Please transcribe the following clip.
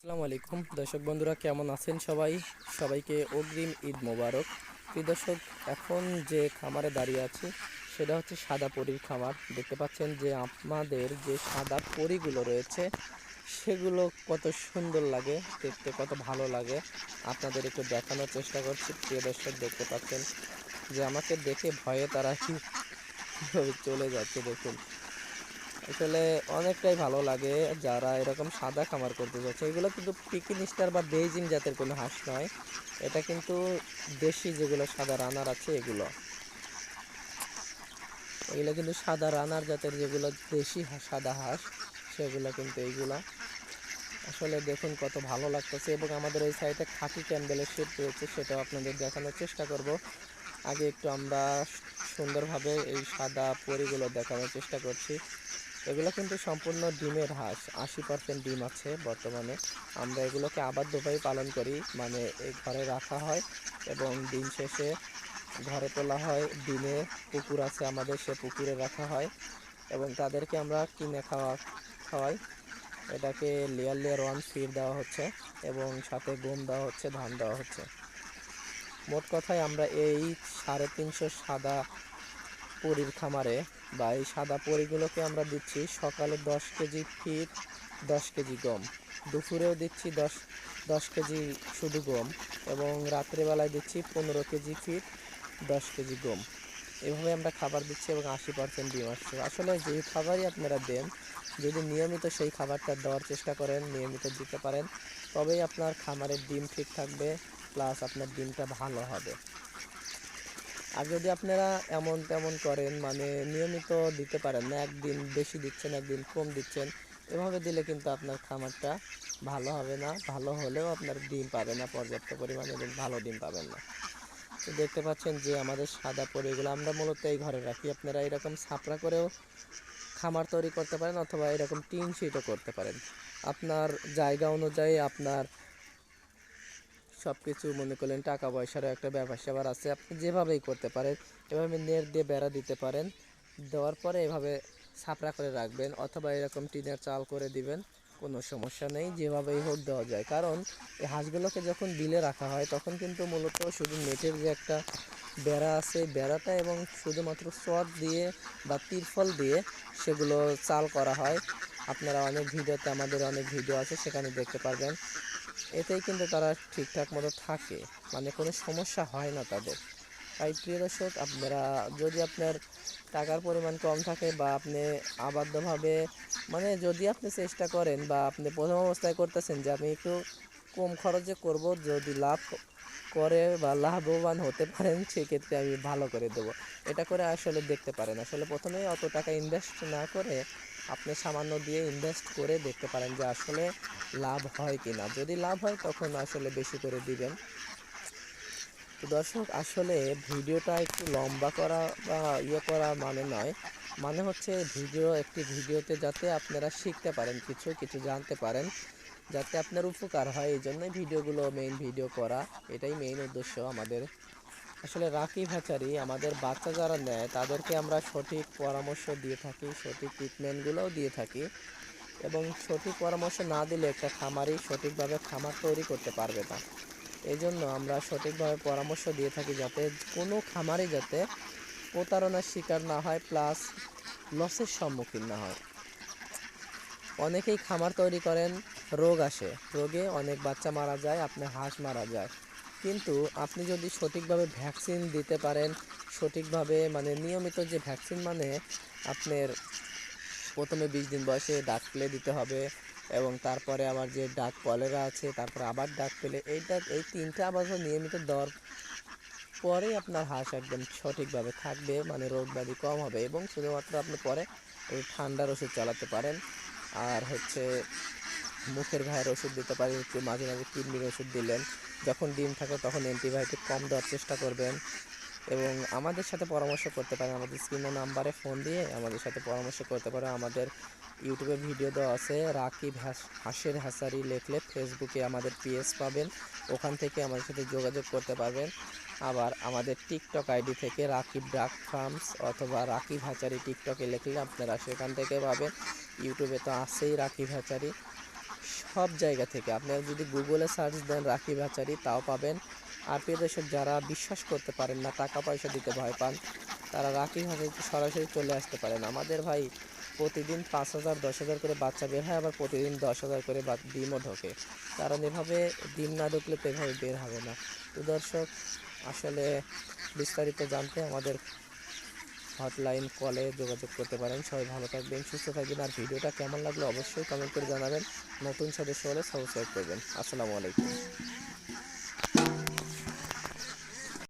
আসসালামু আলাইকুম। দর্শক বন্ধুরা, কেমন আছেন সবাই? সবাইকে অগ্রিম ঈদ মোবারক। প্রিয় দর্শক, এখন যে খামারে দাঁড়িয়ে আছি, সেটা হচ্ছে সাদা পরির খামার। দেখতে পাচ্ছেন যে আপনাদের যে সাদা পরিগুলো রয়েছে, সেগুলো কত সুন্দর লাগে, দেখতে কত ভালো লাগে। আপনাদের একটু দেখানোর চেষ্টা করছি। প্রিয় দর্শক, দেখতে পাচ্ছেন যে আমাকে দেখে ভয়ে তারা চলে যাচ্ছে, দেখুন। আসলে অনেকটাই ভালো লাগে যারা এরকম সাদা খামার করতে যাচ্ছে। এগুলো কিন্তু পিকিন স্টার বা বেইজিং জাতের কোনো হাঁস নয়। এটা কিন্তু দেশি যেগুলো সাদা রানার আছে এগুলো। এগুলো কিন্তু সাদা রানার জাতের যেগুলো দেশি সাদা হাঁস, সেগুলো কিন্তু এইগুলা। আসলে দেখুন কত ভালো লাগতেছে এবং আমাদের ওই সাইডে খাকি ক্যান্ডেলের শেড রয়েছে, সেটাও আপনাদের দেখানোর চেষ্টা করব। আগে একটু আমরা সুন্দরভাবে এই সাদা পরিগুলো দেখানোর চেষ্টা করছি। এগুলো কিন্তু সম্পূর্ণ ডিমের হাঁস। আশি পার্সেন্ট ডিম আছে বর্তমানে। আমরা এগুলোকে আবার আবাধ্যভাবে পালন করি। মানে ঘরে রাখা হয় এবং ডিম শেষে ঘরে তোলা হয়। ডিমে পুকুর আছে আমাদের, সে পুকুরে রাখা হয় এবং তাদেরকে আমরা কিনে খাওয়া, খাওয়াই। এটাকে লেয়ার লেয়ার ওয়ান ফিড দেওয়া হচ্ছে এবং সাথে গম দেওয়া হচ্ছে, ধান দেওয়া হচ্ছে। মোট কথায় আমরা এই সাড়ে তিনশো সাদা পরির খামারে বা এই সাদা পরিগুলোকে আমরা দিচ্ছি সকালে দশ কেজি ফিট দশ কেজি গম। দুপুরেও দিচ্ছি দশ দশ কেজি শুধু গম এবং রাত্রেবেলায় দিচ্ছি পনেরো কেজি ফিট দশ কেজি গম। এভাবে আমরা খাবার দিচ্ছি এবং আশি পার্সেন্ট ডিম আসছে। আসলে যে খাবারই আপনারা দেন, যদি নিয়মিত সেই খাবারটা দেওয়ার চেষ্টা করেন, নিয়মিত দিতে পারেন, তবেই আপনার খামারের ডিম ঠিক থাকবে, প্লাস আপনার ডিমটা ভালো হবে। আর যদি আপনারা এমন তেমন করেন মানে নিয়মিত দিতে পারেন না, একদিন বেশি দিচ্ছেন, একদিন কম দিচ্ছেন, এভাবে দিলে কিন্তু আপনার খামারটা ভালো হবে না, ভালো হলেও আপনার ডিম পাবে না, পর্যাপ্ত পরিমাণে এবং ভালো ডিম পাবেন না। তো দেখতে পাচ্ছেন যে আমাদের সাদা পরে এগুলো আমরা মূলত এই ঘরে রাখি। আপনারা এরকম ছাপড়া করেও খামার তৈরি করতে পারেন অথবা এরকম টিন শিটও করতে পারেন। আপনার জায়গা অনুযায়ী আপনার সব কিছু মনে করলেন টাকা পয়সারও একটা ব্যাপার স্যাপার আছে। আপনি যেভাবেই করতে পারেন, এভাবে নেট দিয়ে বেড়া দিতে পারেন। দেওয়ার পরে এভাবে ছাপড়া করে রাখবেন অথবা এরকম টিনের চাল করে দিবেন, কোনো সমস্যা নেই। যেভাবেই হোক দেওয়া যায়। কারণ এই হাঁসগুলোকে যখন বিলে রাখা হয়, তখন কিন্তু মূলত শুধু নেটের যে একটা বেড়া আছে বেড়াটা এবং শুধুমাত্র চট দিয়ে বা তিরফল দিয়ে সেগুলো চাল করা হয়। আপনারা অনেক ভিডিওতে, আমাদের অনেক ভিডিও আছে, সেখানে দেখতে পারবেন। এতেই কিন্তু তারা ঠিকঠাক মতো থাকে। মানে কোনো সমস্যা হয় না তাদের। তাই প্রিয় দর্শক, আপনারা যদি আপনার টাকার পরিমাণ কম থাকে বা আপনি আবদ্ধভাবে মানে যদি আপনি চেষ্টা করেন বা আপনি প্রথম অবস্থায় করতেছেন যে আমি একটু কম খরচে করব, যদি লাভ করে বা লাভবান হতে পারেন, সেক্ষেত্রে আমি ভালো করে দেবো। এটা করে আসলে দেখতে পারেন। আসলে প্রথমে অত টাকা ইনভেস্ট না করে আপনি সামান্য দিয়ে ইনভেস্ট করে দেখতে পারেন যে আসলে লাভ হয় কি না যদি লাভ হয়, তখন আসলে বেশি করে দিবেন। তো দর্শক, আসলে ভিডিওটা একটু লম্বা করা বা ইয়ে করা মানে নয়। মানে হচ্ছে ভিডিও, একটি ভিডিওতে যাতে আপনারা শিখতে পারেন, কিছু কিছু জানতে পারেন। যাতে আপনার উপকার হয় এই জন্যই ভিডিওগুলো মেইন ভিডিও করা। এটাই মেইন উদ্দেশ্য আমাদের। আসলে রাখি ভ্যাচারি আমাদের বাচ্চা যারা নেয়, তাদেরকে আমরা সঠিক পরামর্শ দিয়ে থাকি, সঠিক ট্রিটমেন্টগুলোও দিয়ে থাকি। এবং সঠিক পরামর্শ না দিলে একটা খামারই সঠিকভাবে খামার তৈরি করতে পারবে না। এই জন্য আমরা সঠিকভাবে পরামর্শ দিয়ে থাকি যাতে কোনো খামারই যাতে প্রতারণার শিকার না হয় প্লাস লসের সম্মুখীন না হয়। অনেকেই খামার তৈরি করেন, রোগ আসে। রোগে অনেক বাচ্চা মারা যায় আপনার হাঁস মারা যায়। কিন্তু আপনি যদি সঠিকভাবে ভ্যাকসিন দিতে পারেন, সঠিকভাবে মানে নিয়মিত যে ভ্যাকসিন মানে আপনার প্রথমে বিশ দিন বয়সে ডাক পেলে দিতে হবে এবং তারপরে আমার যে ডাক কলেরা আছে, তারপরে আবার ডাক পেলে এইটা, এই তিনটা আবার নিয়মিত দেওয়ার পরেই আপনার হাঁস একদম সঠিকভাবে থাকবে মানে রোগ ব্যাধি কম হবে এবং শুধুমাত্র আপনি পরে ঠান্ডার ওষুধ চালাতে পারেন। আর হচ্ছে মুখের ঘায়ের ওষুধ দিতে পারি একটু মাঝে মাঝে কিডনির ওষুধ দিলেন। যখন ডিম থাকে তখন অ্যান্টিবায়োটিক কম দেওয়ার চেষ্টা করবেন। এবং আমাদের সাথে পরামর্শ করতে পারেন। আমাদের স্ক্রিনের নাম্বারে ফোন দিয়ে আমাদের সাথে পরামর্শ করতে পারেন। আমাদের ইউটিউবে ভিডিও দেওয়া আছে। রাকিব হাস- হাঁসের হ্যাসারি লেখলে ফেসবুকে আমাদের পেজ পাবেন। ওখান থেকে আমাদের সাথে যোগাযোগ করতে পারবেন। আবার আমাদের টিকটক আইডি থেকে রাকিব ডাক ফার্মস অথবা রাকিব হ্যাচারি টিকটকে লিখলে আপনারা সেখান থেকে পাবেন। ইউটিউবে তো আছেই রাকিব হ্যাচারি সব জায়গা থেকে। আপনারা যদি গুগলে সার্চ দেন রাখি ভাচারি তাও পাবেন। আর প্রিয় যারা বিশ্বাস করতে পারেন না টাকা পয়সা দিতে ভয় পান, তারা রাখি ভাচারিতে সরাসরি চলে আসতে পারেন। আমাদের ভাই প্রতিদিন পাঁচ হাজার, দশ হাজার করে বাচ্চা বের হয়, আবার প্রতিদিন দশ হাজার করে ডিমও ঢোকে। কারণ এভাবে ডিম না ঢুকলে তো এভাবে বের হবে না। তো দর্শক, আসলে বিস্তারিত জানতে আমাদের হটলাইন কলে যোগাযোগ করতে পারেন। সবাই ভালো থাকবেন, সুস্থ থাকবেন। আর ভিডিওটা কেমন লাগল অবশ্যই কমেন্ট করে জানাবেন। নতুন সদস্য হলে সাবস্ক্রাইব করবেন। আসসালামু আলাইকুম।